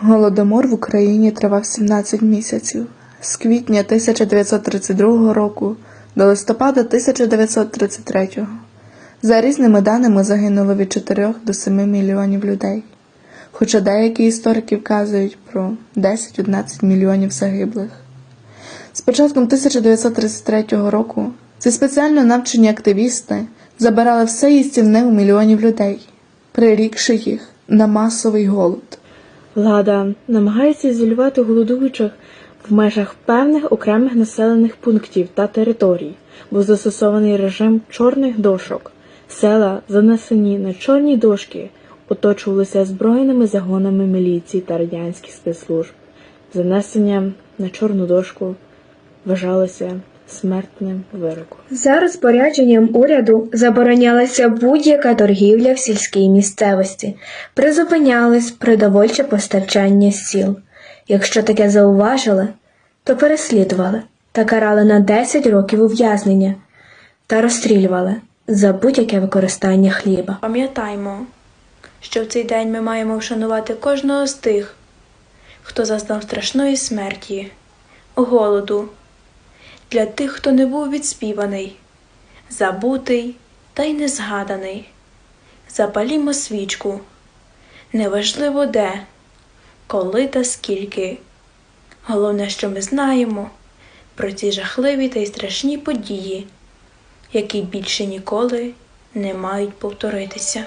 Голодомор в Україні тривав 17 місяців з квітня 1932 року до листопада 1933. За різними даними загинуло від 4 до 7 мільйонів людей. Хоча деякі історики вказують про 10-11 мільйонів загиблих. З початком 1933 року ці спеціально навчені активісти забирали все їстівне у мільйонів людей, прирікши їх на масовий голод. Влада намагається ізолювати голодуючих в межах певних окремих населених пунктів та територій, був застосований режим чорних дошок. Села, занесені на чорні дошки, оточувалися збройними загонами міліції та радянських спецслужб. Занесення на чорну дошку вважалося смертним вироком. За розпорядженням уряду заборонялася будь-яка торгівля в сільській місцевості, призупинялись продовольче постачання сіл. Якщо таке зауважили, то переслідували та карали на 10 років ув'язнення та розстрілювали за будь-яке використання хліба. Пам'ятаймо, що в цей день ми маємо вшанувати кожного з тих, хто зазнав страшної смерті, голоду, для тих, хто не був відспіваний, забутий та й незгаданий. Запалімо свічку, неважливо де, коли та скільки. Головне, що ми знаємо про ці жахливі та й страшні події, які більше ніколи не мають повторитися.